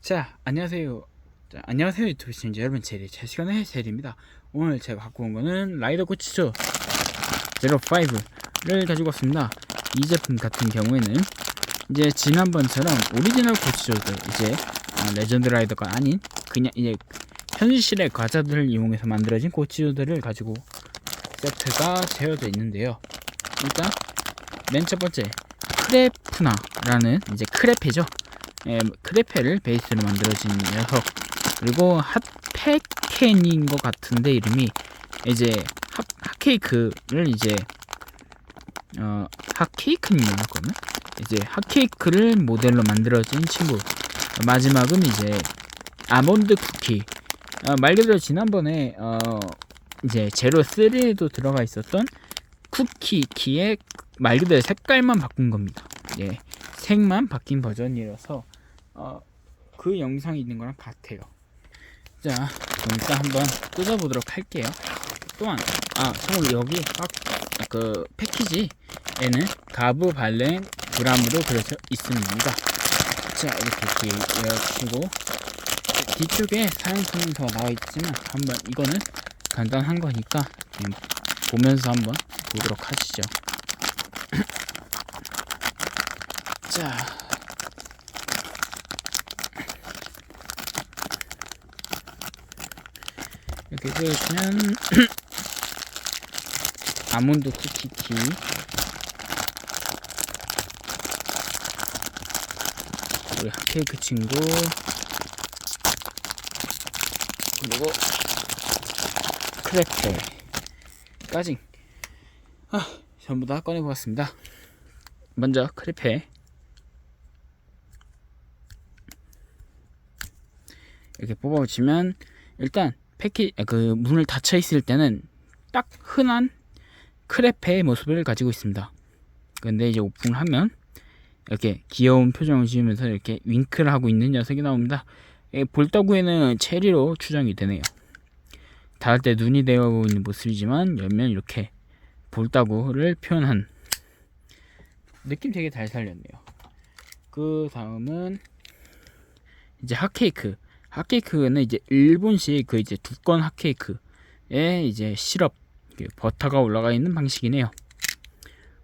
자, 안녕하세요. 자, 안녕하세요 유튜브 시청자 여러분 제리 제 시간의 제리입니다. 오늘 제가 갖고 온 거는 라이더 고치죠 05를 가지고 왔습니다. 이 제품 같은 경우에는 이제 지난번처럼 오리지널 고치조들 이제 어, 레전드 라이더가 아닌 그냥 이제 현실의 과자들을 이용해서 만들어진 고치조들을 가지고 세트가 되어져 있는데요. 일단 맨 첫 번째 크레프나라는 이제 크레페죠. 예, 크레페를 베이스로 만들어진 녀석. 그리고 핫페켄인 것 같은데 이름이 이제 핫, 핫케이크를 이제 어 핫케이크인가요 그러면? 이제 핫케이크를 모델로 만들어진 친구. 마지막은 이제 아몬드 쿠키. 어, 말 그대로 지난번에 어 이제 제로 3에도 들어가 있었던 쿠키 키의 말 그대로 색깔만 바꾼 겁니다. 예, 색만 바뀐 버전이라서 어, 그 영상이 있는 거랑 같아요. 자, 일단 한번 뜯어보도록 할게요. 또한 아 참고로 여기 박, 그 패키지에는 가브 발렌 브람으로 그려져 있습니다. 자 이렇게 열어주시고 뒤쪽에 사용 설명서가 나와 있지만 한번 이거는 간단한 거니까 보면서 한번 보도록 하시죠. 자. 이렇게 보시면 아몬드 쿠키키 우리 핫케이크 친구. 그리고 크레페까지. 아, 전부 다 꺼내보았습니다. 먼저 크레페. 이렇게 뽑아보시면 일단 패키 아, 그 문을 닫혀 있을 때는 딱 흔한 크레페의 모습을 가지고 있습니다. 근데 이제 오픈을 하면 이렇게 귀여운 표정을 지으면서 이렇게 윙크를 하고 있는 녀석이 나옵니다. 예, 볼따구에는 체리로 추정이 되네요. 닿을 때 눈이 되어 있는 모습이지만 열면 이렇게 볼따구를 표현한 느낌 되게 잘 살렸네요. 그 다음은 이제 핫케이크. 핫케이크는 이제 일본식 그 이제 두꺼운 핫케이크에 이제 시럽 이렇게 버터가 올라가 있는 방식이네요.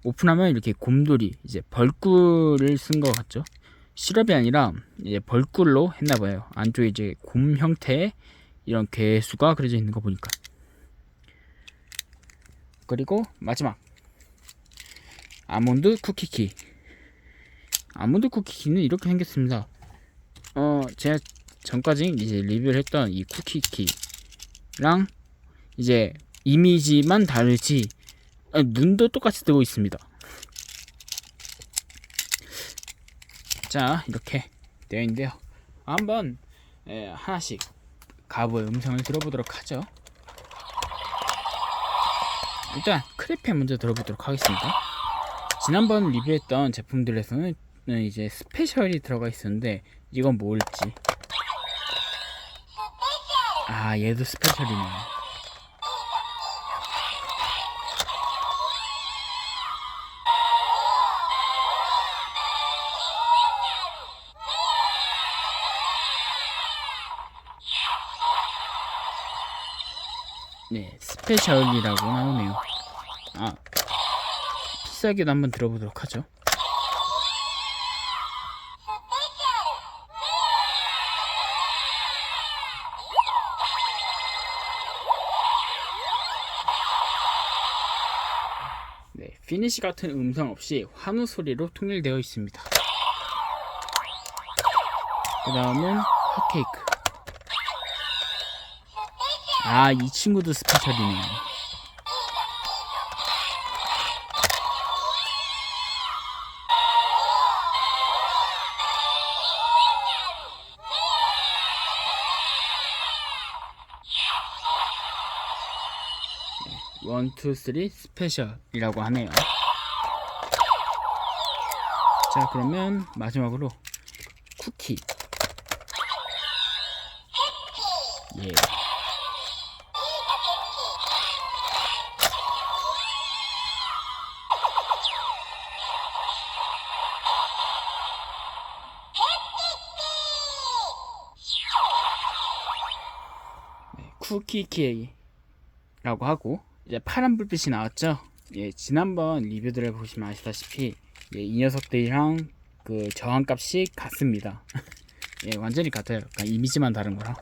오픈하면 이렇게 곰돌이 이제 벌꿀을 쓴 것 같죠? 시럽이 아니라 이제 벌꿀로 했나봐요. 안쪽에 이제 곰 형태의 이런 개수가 그려져 있는 거 보니까. 그리고 마지막 아몬드 쿠키키. 아몬드 쿠키키는 이렇게 생겼습니다. 어, 제가 전까지 이제 리뷰를 했던 이 쿠키키랑 이제 이미지만 다르지 아, 눈도 똑같이 뜨고 있습니다. 자 이렇게 되어 있는데요. 한번 에, 하나씩 가보의 음성을 들어보도록 하죠. 일단 크레페 먼저 들어보도록 하겠습니다. 지난번 리뷰했던 제품들에서는 이제 스페셜이 들어가 있었는데 이건 뭘지 아 얘도 스페셜이네. 네 스페셜이라고 나오네요. 아 비싸게도 한번 들어보도록 하죠 피니시 같은 음성 없이 환호 소리로 통일되어 있습니다. 그 다음은 핫케이크. 아, 이 친구도 스페셜이네요. 123 스페셜이라고 하네요. 자, 그러면 마지막으로 쿠키. 예. 네, 쿠키키에이라고 하고 이제 파란 불빛이 나왔죠. 예, 지난번 리뷰들을 보시면 아시다시피 예, 이 녀석들이랑 그 저항값이 같습니다. 예, 완전히 같아요. 그냥 이미지만 다른 거라.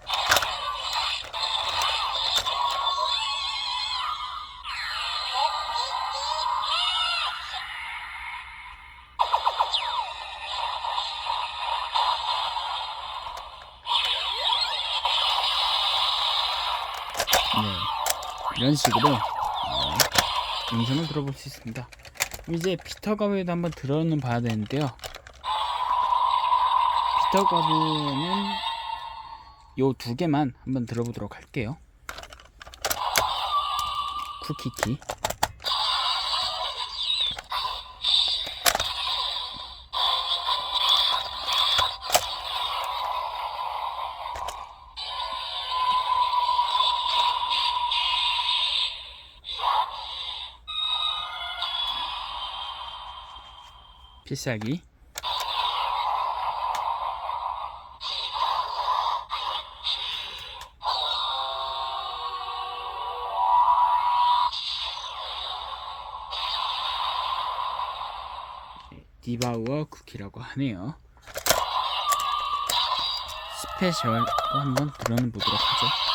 네, 이런 식으로 어, 음성을 들어볼 수 있습니다. 이제 피터 가브에도 한번 들어는 봐야 되는데요. 피터 가브는 요 두 개만 한번 들어보도록 할게요. 쿠키키. 필살기. 네, 디바우어 쿠키라고 하네요. 스페셜도 한번 들어는 보도록 하죠.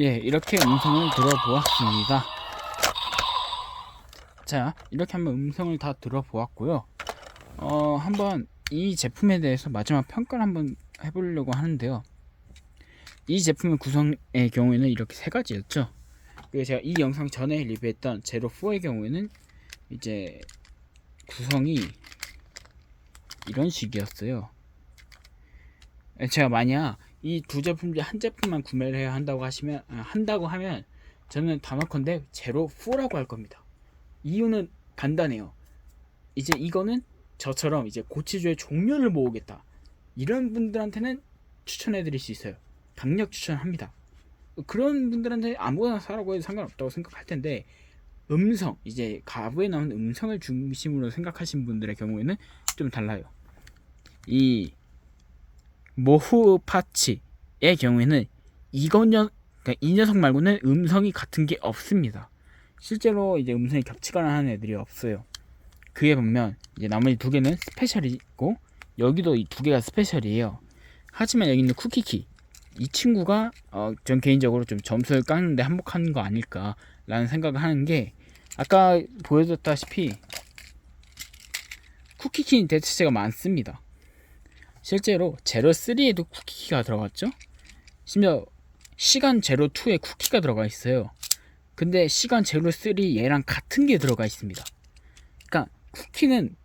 예, 이렇게 음성을 들어보았습니다. 자, 이렇게 한번 음성을 다 들어보았고요. 어, 한번 이 제품에 대해서 마지막 평가를 한번 해보려고 하는데요. 이 제품의 구성의 경우에는 이렇게 세 가지였죠. 그리고 제가 이 영상 전에 리뷰했던 제로 4의 경우에는 이제 구성이 이런 식이었어요. 제가 만약 이 두 제품 중에 한 제품만 구매를 해야 한다고 하시면 아, 한다고 하면 저는 단언컨대 제로 4라고 할 겁니다. 이유는 간단해요. 이제 이거는 저처럼 이제 고치주의 종류를 모으겠다. 이런 분들한테는 추천해 드릴 수 있어요. 강력 추천합니다. 그런 분들한테 아무거나 사라고 해도 상관없다고 생각할 텐데 음성 이제 가부에 나오는 음성을 중심으로 생각하신 분들의 경우에는 좀 달라요. 이 모후 파치의 경우에는 이건 녀, 그러니까 이 녀석 말고는 음성이 같은 게 없습니다. 실제로 이제 음성이 겹치거나 하는 애들이 없어요. 그에 보면 이제 나머지 두 개는 스페셜이고 여기도 이 두 개가 스페셜이에요. 하지만 여기 있는 쿠키키 이 친구가 어, 전 개인적으로 좀 점수를 깎는데 한몫하는 거 아닐까라는 생각을 하는 게 아까 보여줬다시피 쿠키키 대체제가 많습니다. 실제로 제로 3에도 쿠키가 들어갔죠. 심지어 시간 제로 2에 쿠키가 들어가 있어요. 근데 시간 제로 3 얘랑 같은 게 들어가 있습니다. 그러니까 쿠키는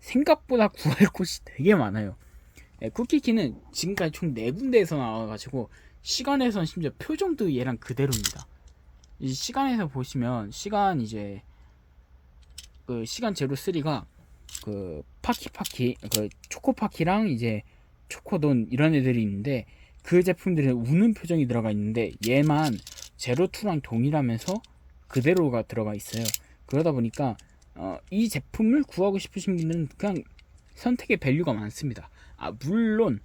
생각보다 구할 곳이 되게 많아요. 네, 쿠키키는 지금까지 총 4군데에서 나와가지고 시간에선 심지어 표정도 얘랑 그대로입니다. 이 시간에서 보시면 시간 이제 그 시간 제로 3가 그 파키파키 그 초코파키랑 이제 초코돈 이런 애들이 있는데 그 제품들은 우는 표정이 들어가 있는데 얘만 제로2랑 동일하면서 그대로가 들어가 있어요. 그러다 보니까 어, 이 제품을 구하고 싶으신 분들은 그냥 선택의 밸류가 많습니다. 아 물론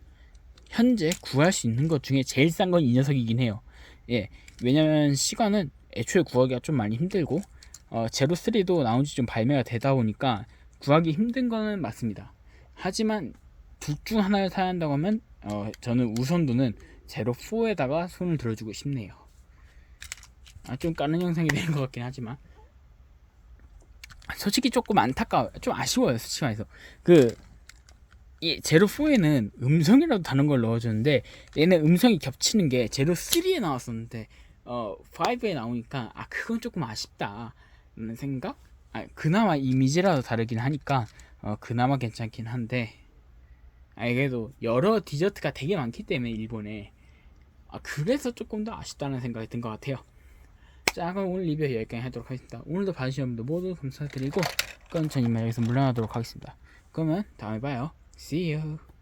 현재 구할 수 있는 것 중에 제일 싼 건 이 녀석이긴 해요. 예, 왜냐면 시간은 애초에 구하기가 좀 많이 힘들고 어, 제로 3도 나온 지 좀 발매가 되다 보니까 구하기 힘든 거는 맞습니다. 하지만 둘 중 하나를 사야 한다고 하면 어, 저는 우선도는 제로 4에다가 손을 들어주고 싶네요. 아, 좀 까는 영상이 되는 것 같긴 하지만 솔직히 조금 안타까워, 좀 아쉬워요. 솔직히 말해서 그 이 제로 4에는 음성이라도 다른 걸 넣어줬는데 얘는 음성이 겹치는 게 제로 3에 나왔었는데 어 5에 나오니까 아 그건 조금 아쉽다 라는 생각? 아 그나마 이미지라도 다르긴 하니까 어 그나마 괜찮긴 한데 아 그래도 여러 디저트가 되게 많기 때문에 일본에. 아 그래서 조금 더 아쉽다는 생각이 든 것 같아요. 자 그럼 오늘 리뷰 여기까지 하도록 하겠습니다. 오늘도 봐주신 여러분들 모두 감사드리고 그럼 전 이만 여기서 물러나도록 하겠습니다. 그러면 다음에 봐요. See you